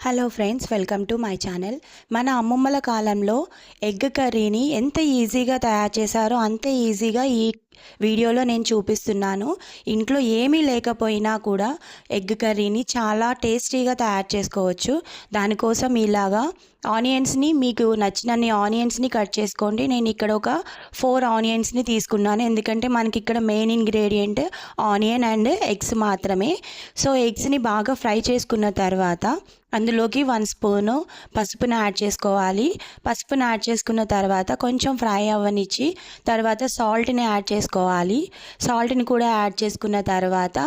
Hello friends welcome to my channel మన అమ్మమ్మల కాలంలో ఎగ్ కర్రీని ఎంత ఈజీగా తయారు చేశారో అంతే ఈజీగా ఈ వీడియోలో నేను చూపిస్తున్నాను. ఇంట్లో ఏమీ లేకపోయినా కూడా ఎగ్ కర్రీని చాలా టేస్టీగా తయారు చేసుకోవచ్చు. దానికోసం ఇలాగా ఆనియన్స్ని మీకు నచ్చినన్ని ఆనియన్స్ని కట్ చేసుకోండి. నేను ఇక్కడ ఒక ఫోర్ ఆనియన్స్ని తీసుకున్నాను. ఎందుకంటే మనకి ఇక్కడ main ingredient onion and eggs మాత్రమే. సో ఎగ్స్ని బాగా ఫ్రై చేసుకున్న తర్వాత అందులోకి వన్ స్పూను పసుపును యాడ్ చేసుకోవాలి. పసుపును యాడ్ చేసుకున్న తర్వాత కొంచెం ఫ్రై అవ్వనిచ్చి తర్వాత సాల్ట్ని యాడ్ చేసుకోవాలి సాల్ట్ని కూడా యాడ్ చేసుకున్న తర్వాత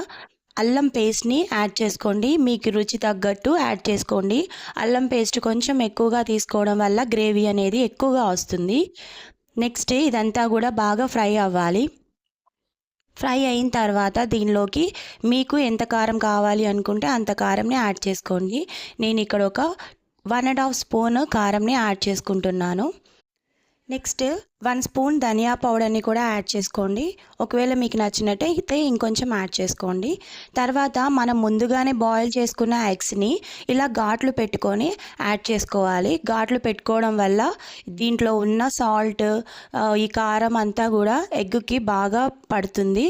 అల్లం పేస్ట్ని యాడ్ చేసుకోండి. మీకు రుచి తగ్గట్టు యాడ్ చేసుకోండి. అల్లం పేస్ట్ కొంచెం ఎక్కువగా తీసుకోవడం వల్ల గ్రేవీ అనేది ఎక్కువగా వస్తుంది. నెక్స్ట్ ఇదంతా కూడా బాగా ఫ్రై అవ్వాలి. ఫ్రై అయిన తర్వాత దీనిలోకి మీకు ఎంత కారం కావాలి అనుకుంటే అంత కారంని యాడ్ చేసుకోండి. నేను ఇక్కడ ఒక వన్ అండ్ హాఫ్ స్పూన్ కారంని యాడ్ చేసుకుంటున్నాను. నెక్స్ట్ వన్ స్పూన్ ధనియా పౌడర్ని కూడా యాడ్ చేసుకోండి. ఒకవేళ మీకు నచ్చినట్టయితే ఇంకొంచెం యాడ్ చేసుకోండి. తర్వాత మనం ముందుగానే బాయిల్ చేసుకున్న ఎగ్స్ని ఇలా ఘాట్లు పెట్టుకొని యాడ్ చేసుకోవాలి. ఘాట్లు పెట్టుకోవడం వల్ల దీంట్లో ఉన్న సాల్ట్ ఈ కారం అంతా కూడా ఎగ్కి బాగా పడుతుంది.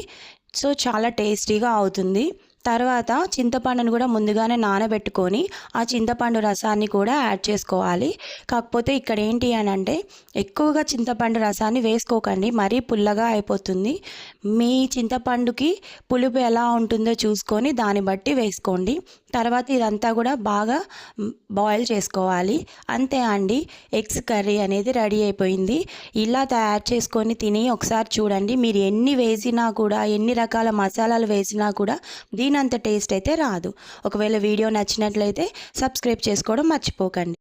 సో చాలా టేస్టీగా అవుతుంది. తర్వాత చింతపండును కూడా ముందుగానే నానబెట్టుకొని ఆ చింతపండు రసాన్ని కూడా యాడ్ చేసుకోవాలి. కాకపోతే ఇక్కడ ఏంటి అని అంటే ఎక్కువగా చింతపండు రసాన్ని వేసుకోకండి. మరీ పుల్లగా అయిపోతుంది. మీ చింతపండుకి పులుపు ఎలా ఉంటుందో చూసుకొని దాన్ని బట్టి వేసుకోండి. తర్వాత ఇదంతా కూడా బాగా బాయిల్ చేసుకోవాలి. అంతే అండి. ఎగ్స్ కర్రీ అనేది రెడీ అయిపోయింది. ఇలా తయారు చేసుకొని తిని ఒకసారి చూడండి. మీరు ఎన్ని వేసినా కూడా ఎన్ని రకాల మసాలాలు వేసినా కూడా దీని అంత టేస్ట్ అయితే రాదు. ఒకవేళ వీడియో నచ్చినట్లయితే సబ్స్క్రైబ్ చేసుకోవడం మర్చిపోకండి.